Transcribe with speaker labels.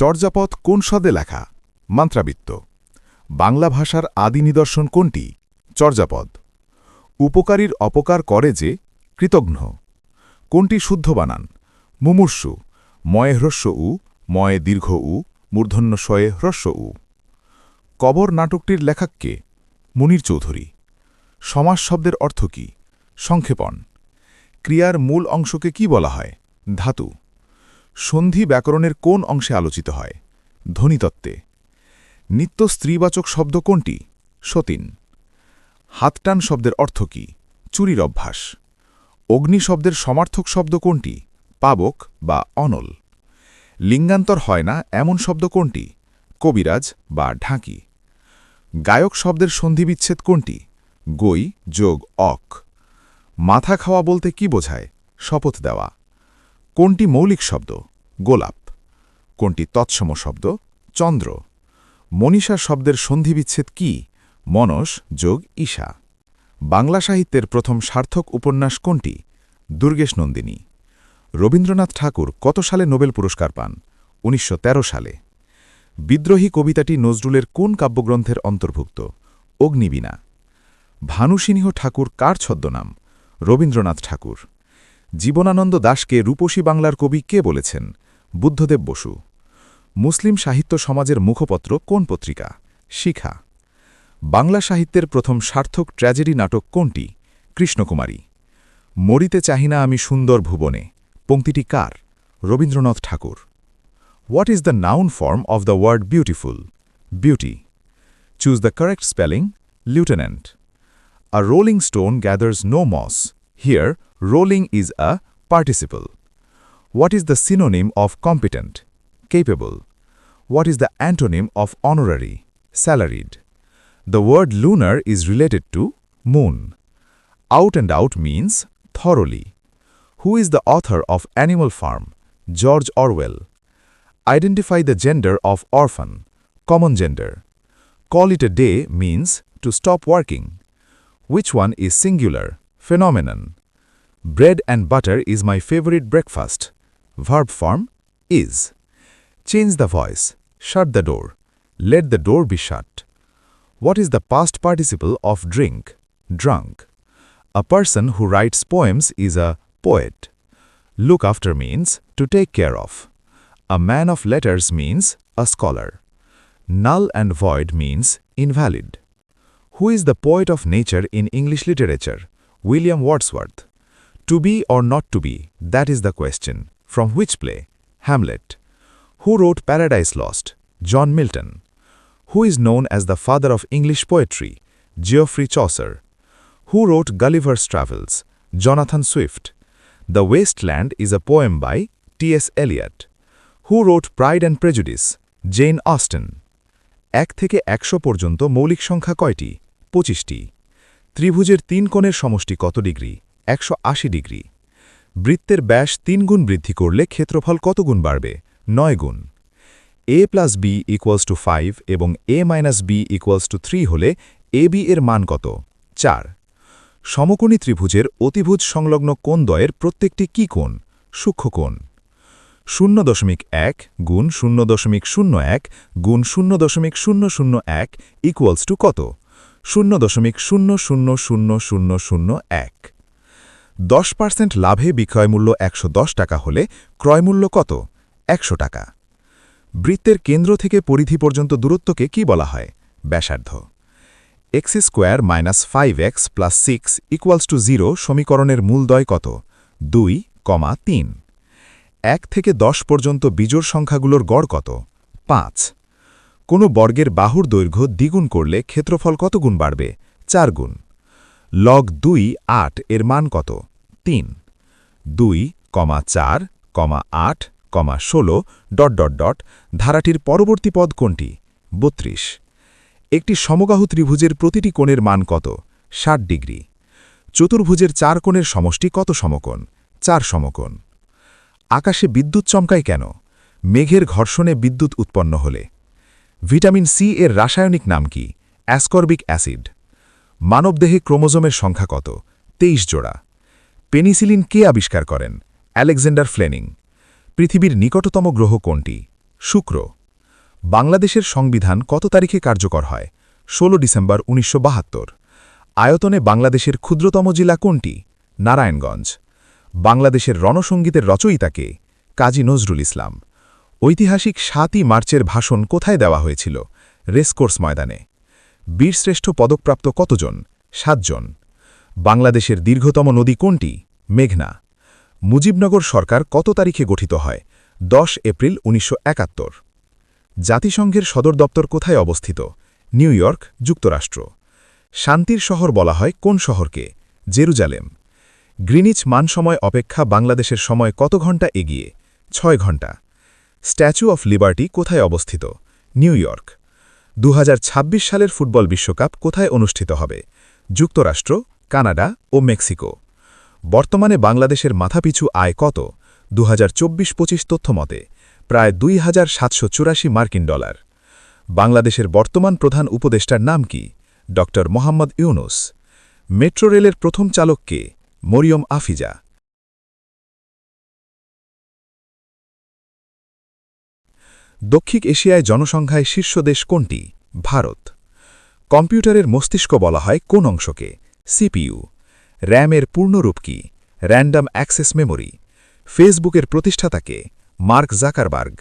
Speaker 1: চর্যাপদ কোন সদে লেখা মান্ত্রাবিত্ত বাংলা ভাষার আদি নিদর্শন কোনটি চর্যাপদ উপকারীর অপকার করে যে কৃতঘ্ন কোনটি শুদ্ধ বানান মুমূর্ষু ময়ে হ্রস্য উ ময়ে দীর্ঘ উ মূর্ধন্য শয়ে হ্রস্য উ কবর নাটকটির লেখাককে মুনির চৌধুরী সমাজ শব্দের অর্থ কী সংক্ষেপণ ক্রিয়ার মূল অংশকে কি বলা হয় ধাতু সন্ধি ব্যাকরণের কোন অংশে আলোচিত হয় ধ্বনিতত্ত্বে নিত্য স্ত্রীবাচক শব্দ কোনটি সতীন হাতটান শব্দের অর্থ কি চুরির অভ্যাস অগ্নি শব্দের সমার্থক শব্দ কোনটি পাবক বা অনল লিঙ্গান্তর হয় না এমন শব্দ কোনটি কবিরাজ বা ঢাকি গায়ক শব্দের সন্ধিবিচ্ছেদ কোনটি গই যোগ অক মাথা খাওয়া বলতে কি বোঝায় শপথ দেওয়া কোনটি মৌলিক শব্দ গোলাপ কোনটি তৎসম শব্দ চন্দ্র মনীষা শব্দের সন্ধিবিচ্ছেদ কি মনস যোগ ঈশা বাংলা সাহিত্যের প্রথম সার্থক উপন্যাস কোনটি দুর্গেশ নন্দিনী রবীন্দ্রনাথ ঠাকুর কত সালে নোবেল পুরস্কার পান উনিশশো সালে বিদ্রোহী কবিতাটি নজরুলের কোন কাব্যগ্রন্থের অন্তর্ভুক্ত অগ্নিবীণা ভানুসিংহ ঠাকুর কার ছদ্মনাম রবীন্দ্রনাথ ঠাকুর জীবনানন্দ দাসকে রূপসী বাংলার কবি কে বলেছেন বুদ্ধদেব বসু মুসলিম সাহিত্য সমাজের মুখপত্র কোন পত্রিকা শিখা বাংলা সাহিত্যের প্রথম সার্থক ট্র্যাজেডি নাটক কোনটি কৃষ্ণকুমারী মরিতে চাহিনা আমি সুন্দর ভুবনে পংক্তিটি কার Rabindranath Tagore
Speaker 2: what is the noun form of the word beautiful beauty choose the correct spelling lieutenant a rolling stone gathers no moss here Rolling is a participle. What is the synonym of competent? Capable. What is the antonym of honorary? Salaried. The word lunar is related to moon. Out and out means thoroughly. Who is the author of Animal Farm? George Orwell. Identify the gender of orphan, common gender. Call it a day means to stop working. Which one is singular, phenomenon? Bread and butter is my favorite breakfast. Verb form is. Change the voice. Shut the door. Let the door be shut. What is the past participle of drink? Drunk. A person who writes poems is a poet. Look after means to take care of. A man of letters means a scholar. Null and void means invalid. Who is the poet of nature in English literature? William Wordsworth. To be or not to be, that is the question. From which play? Hamlet. Who wrote Paradise Lost? John Milton. Who is known as the father of English poetry? Geoffrey Chaucer. Who wrote Gulliver's Travels? Jonathan Swift. The Wasteland is a poem by T.S. Eliot. Who wrote Pride and Prejudice Jane Austen
Speaker 1: এক থেকে একশো পর্যন্ত মৌলিক সংখ্যা কয়টি পঁচিশটি ত্রিভুজের তিন কোণের সমষ্টি কত ডিগ্রি একশো ডিগ্রি বৃত্তের ব্যাস তিন গুণ বৃদ্ধি করলে ক্ষেত্রফল কত গুণ বাড়বে নয় গুণ A plus B equals to five এবং A minus B equals to three হলে এ বি এর মান কত চার সমকোণী ত্রিভুজের অতিভুজ সংলগ্ন কোন দ্বয়ের প্রত্যেকটি কী কোণ সূক্ষ্মকোণ শূন্য দশমিক এক গুণ শূন্য দশমিক শূন্য এক গুণ শূন্য দশমিক শূন্য শূন্য এক ইকুয়ালস টু কত শূন্য দশমিক শূন্য শূন্য শূন্য শূন্য শূন্য এক দশ পার্সেন্ট লাভে বিক্রয়মূল্য একশো টাকা হলে ক্রয়মূল্য কত একশো টাকা বৃত্তের কেন্দ্র থেকে পরিধি পর্যন্ত দূরত্বকে কি বলা হয় ব্যাসার্ধ x square minus five x plus six equals to zero সমীকরণের মূলদয় কত দুই কমা তিন এক থেকে দশ পর্যন্ত বিজোর সংখ্যাগুলোর গড় কত পাঁচ কোনো বর্গের বাহুর দৈর্ঘ্য দ্বিগুণ করলে ক্ষেত্রফল কত গুণ বাড়বে চার গুণ লগ দুই আট এর মান কত তিন দুই কমা চার কমা আট কমা ষোলো ডট ডট ডট ধারাটির পরবর্তী পদ কোনটি বত্রিশ একটি সমগাহু ত্রিভুজের প্রতিটি কোণের মান কত ষাট ডিগ্রি চতুর্ভুজের চার কোণের সমষ্টি কত সমকোণ চার সমকোণ আকাশে বিদ্যুৎ চমকায় কেন মেঘের ঘর্ষণে বিদ্যুৎ উৎপন্ন হলে ভিটামিন সি এর রাসায়নিক নাম কি অ্যাসকর্বিক অ্যাসিড মানবদেহে ক্রোমোজোমের সংখ্যা কত তেইশ জোড়া পেনিসিলিন কে আবিষ্কার করেন অ্যালেকজান্ডার ফ্লেনিং পৃথিবীর নিকটতম গ্রহ কোনটি শুক্র বাংলাদেশের সংবিধান কত তারিখে কার্যকর হয় ১৬ ডিসেম্বর উনিশশো আয়তনে বাংলাদেশের ক্ষুদ্রতম জেলা কোনটি নারায়ণগঞ্জ বাংলাদেশের রণসঙ্গীতের রচয়িতাকে কাজী নজরুল ইসলাম ঐতিহাসিক সাতই মার্চের ভাষণ কোথায় দেওয়া হয়েছিল রেসকোর্স ময়দানে বীরশ্রেষ্ঠ পদকপ্রাপ্ত কতজন সাতজন বাংলাদেশের দীর্ঘতম নদী কোনটি মেঘনা মুজিবনগর সরকার কত তারিখে গঠিত হয় দশ এপ্রিল উনিশশো জাতিসংঘের সদর দপ্তর কোথায় অবস্থিত নিউ ইয়র্ক যুক্তরাষ্ট্র শান্তির শহর বলা হয় কোন শহরকে জেরুজালেম গ্রিনিচ মানসময় অপেক্ষা বাংলাদেশের সময় কত ঘন্টা এগিয়ে ছয় ঘন্টা স্ট্যাচু অফ লিবার্টি কোথায় অবস্থিত নিউ ইয়র্ক দু সালের ফুটবল বিশ্বকাপ কোথায় অনুষ্ঠিত হবে যুক্তরাষ্ট্র কানাডা ও মেক্সিকো বর্তমানে বাংলাদেশের মাথাপিছু আয় কত দু হাজার চব্বিশ পঁচিশ তথ্যমতে প্রায় দুই হাজার সাতশো চুরাশি মার্কিন ডলার বাংলাদেশের বর্তমান প্রধান উপদেষ্টার নাম কি ড মোহাম্মদ ইউনুস মেট্রো রেলের প্রথম চালক কে মরিয়ম আফিজা দক্ষিণ এশিয়ায় জনসংখ্যায় শীর্ষ দেশ কোনটি ভারত কম্পিউটারের মস্তিষ্ক বলা হয় কোন অংশকে সিপিইউ র্যামের পূর্ণরূপ কি র্যান্ডাম অ্যাক্সেস মেমোরি ফেসবুকের প্রতিষ্ঠাতাকে মার্ক জাকারবার্গ